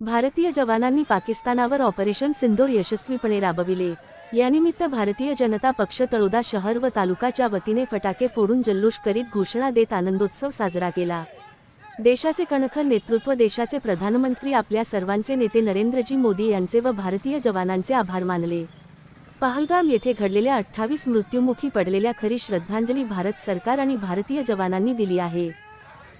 भारतीय जवानांनी पाकिस्तानावर ऑपरेशन सिंदूर यशस्वीपणे राबविले. यानिमित्त भारतीय जनता पक्ष तळोदा शहर व तालुकाच्या वतीने फटाके फोडून जल्लोष करीत घोषणा देत आनंदोत्सव साजरा केला. देशाचे कणखर नेतृत्व देशाचे प्रधानमंत्री आपल्या सर्वांचे नेते नरेंद्रजी मोदी यांचे व भारतीय जवानांचे आभार मानले. पहलगाम येथे घडलेल्या अठ्ठावीस मृत्युमुखी पडलेल्या खरी श्रद्धांजली भारत सरकार आणि भारतीय जवानांनी दिली आहे.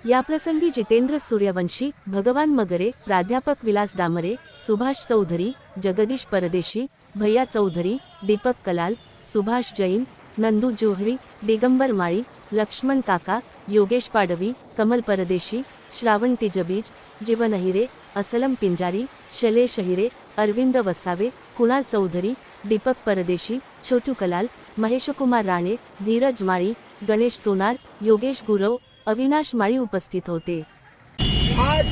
याप्रसंगी जितेंद्र सूर्यवंशी भगवान मगरे प्राध्यापक विलास डामरे सुभाष चौधरी जगदीश परदेशी भैया चौधरी दीपक कलाल सुभाष जैन नंदू जोहरी दिगंबर माळी लक्ष्मण काका योगेश पाडवी कमल परदेशी श्रावण तिजबीज जीवन हिरे असलम पिंजारी शैलेश हिरे अरविंद वसावे कुणाल चौधरी दीपक परदेशी छोटू कलाल महेशकुमार राणे धीरज माळी गणेश सोनार योगेश गुरव अविनाश माळी उपस्थित होते. आज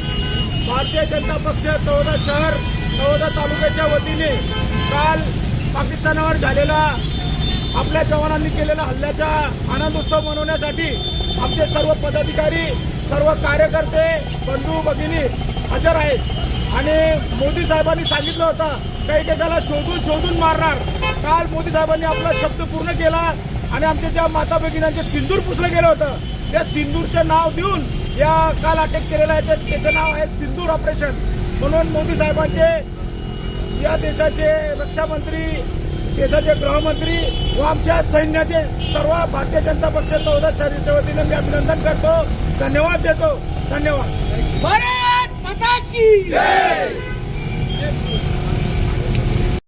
भारतीय जनता पक्ष तळोदा शहर चौदा तालुक्याच्या वतीने काल पाकिस्तानावर झालेला आपल्या जवानांनी केलेला हल्ल्याचा आनंदोत्सव मनवण्यासाठी आमचे सर्व पदाधिकारी सर्व कार्यकर्ते बंधू भगिनी हजर आहेत. आणि मोदी साहेबांनी सांगितलं होतं काही त्याला शोधून शोधून मारणार. काल मोदी साहेबांनी आपला शब्द पूर्ण केला आणि आमच्या ज्या माता भगिनींचे सिंदूर पुसलं गेलं होतं. त्या सिंदूरचं नाव देऊन या काल अटक केलेलं आहे. ते- त्याचं नाव आहे सिंदूर ऑपरेशन म्हणून मोदी साहेबांचे या देशाचे रक्षामंत्री देशाचे गृहमंत्री व आमच्या सैन्याचे सर्व भारतीय जनता पक्ष चौदा शहरीच्या वतीने मी अभिनंदन करतो. धन्यवाद देतो. धन्यवाद. भारत जय!